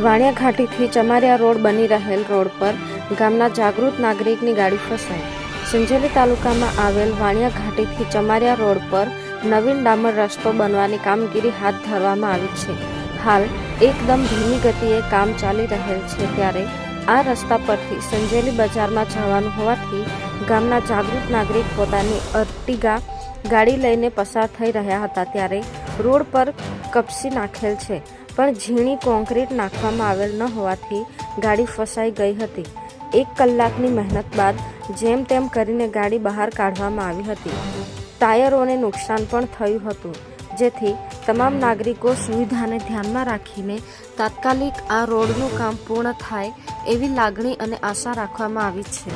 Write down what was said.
વાણિયા ઘાટીથી Chamariya road બની રહેલ road પર ગામના જાગૃત નાગરિકની ગાડી ફસાઈ. સંજેલી તાલુકામાં આવેલ વાણિયા ઘાટીથી ચમારિયા રોડ પર નવીન ડામર રસ્તો બનવાની કામગીરી હાથ ધરવામાં આવી છે. હાલ એકદમ ધીમી ગતિએ કામ ચાલી રહેલ છે ત્યારે આ રસ્તા પરથી સંજેલી બજારમાં જવાનું હોવાથી ગામના જાગૃત નાગરિક પોતાની અર્ટિગા ગાડી લઈને પસાર થઈ રહ્યા હતા. ત્યારે રોડ પર કપસી નાખેલ છે, પણ ઝીણી કોન્ક્રીટ નાખવામાં આવેલ ન હોવાથી ગાડી ફસાઈ ગઈ હતી. એક કલાકની મહેનત બાદ જેમ તેમ કરીને ગાડી બહાર કાઢવામાં આવી હતી. ટાયરોને નુકસાન પણ થયું હતું. જેથી તમામ નાગરિકો સુવિધાને ધ્યાનમાં રાખીને તાત્કાલિક આ રોડનું કામ પૂર્ણ થાય એવી લાગણી અને આશા રાખવામાં આવી છે.